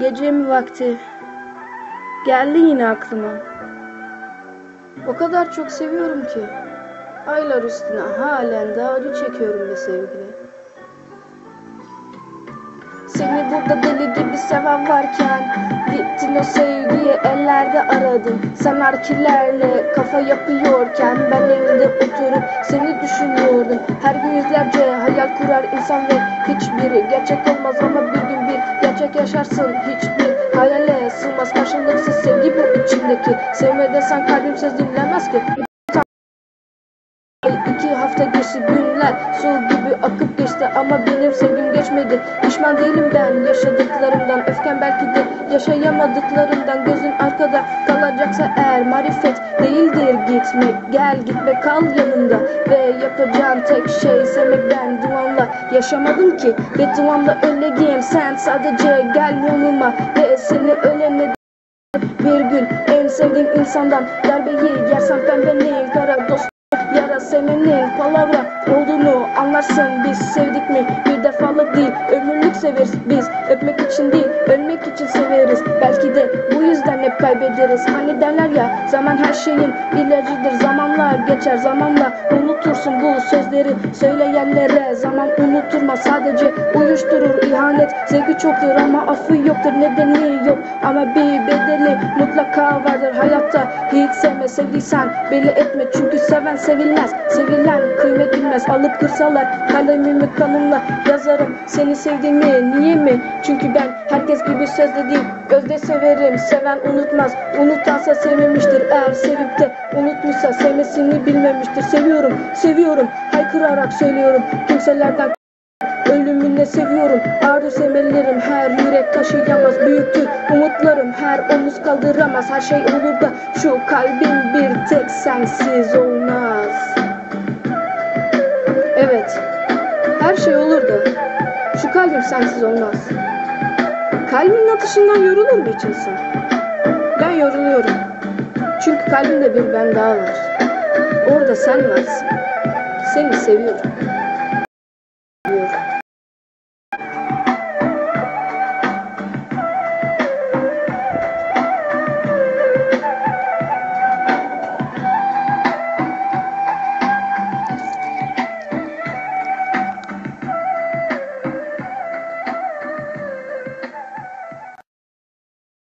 Gece vakti geldi yine aklıma. O kadar çok seviyorum ki aylar üstüne halen daha acı çekiyorum be sevgili. Seni burada deli gibi seven varken Gittin o sevgiyi ellerde aradın Sen arkilerle kafa yapıyorken Ben evde oturup seni düşünüyordum Her gün yüzlerce hayal kurar insan ve Hiçbiri gerçek olmaz ama bir gerçek yaşarsın Hiçbir hayale sığmaz. Karşılıksız sevgi bu içindeki. Sevme desen kalbim söz dinlemez ki. İki hafta geçti günler su gibi akıp geçti. Ama benim sevgim geçmedi. Pişman değilim ben yaşadıklarımdan. Öfken belki de yaşayamadıklarımdan. Gözün arkada kalacaksa eğer marifet değildir gitmek Gel gitme kal yanımda. Ve yapacağım tek şey sevmek ben duamla yaşamadım ki. Ve duamla öleceğim sen sadece gel yanıma. Ve seni ölene bir gün en sevdiğim insandan darbeyi yersen pembeliğin kara dost Yara senenin palavra olduğunu anlarsın. Biz sevdik mi? Bir defalık değil ömürlük severiz biz. Öpmek için değil ölmek için severiz belki de bu yüzden hep kaybederiz. Hani derler ya zaman her şeyin ilacıdır. Zamanlar geçer zamanla unutursun bu sözleri söyleyenlere. Zaman unuturma sadece uyuşturur. İhanet sevgi çoktur ama affı yoktur nedeni yok. Ama bir bedeli mutlaka vardır. Hayatta hiç sevme sevdiysen belli etme. Çünkü seven sevilmez sevilen kıymet bilmez. Alıp kırsalar kalemimi kanımla yazarım. Seni sevdiğimi niye mi? Çünkü ben herkes gibi sözde değil özde severim. Seven unutmaz. Unutansa sevmemiştir. Eğer sevip de unutmuşsa sevmesini bilmemiştir. Seviyorum seviyorum. Haykırarak söylüyorum. Kimselerden Ölümüne seviyorum. Arzu semellerim her yürek taşıyamaz. Büyüktür umutlarım. Her omuz kaldıramaz. Her şey olur da şu kalbim bir tek sensiz olmaz. Evet. Her şey olur da şu kalbim sensiz olmaz Kalbin atışından yorulur mu hiç insan? Ben yoruluyorum. Çünkü kalbimde bir ben daha var. Orada sen varsın. Seni seviyorum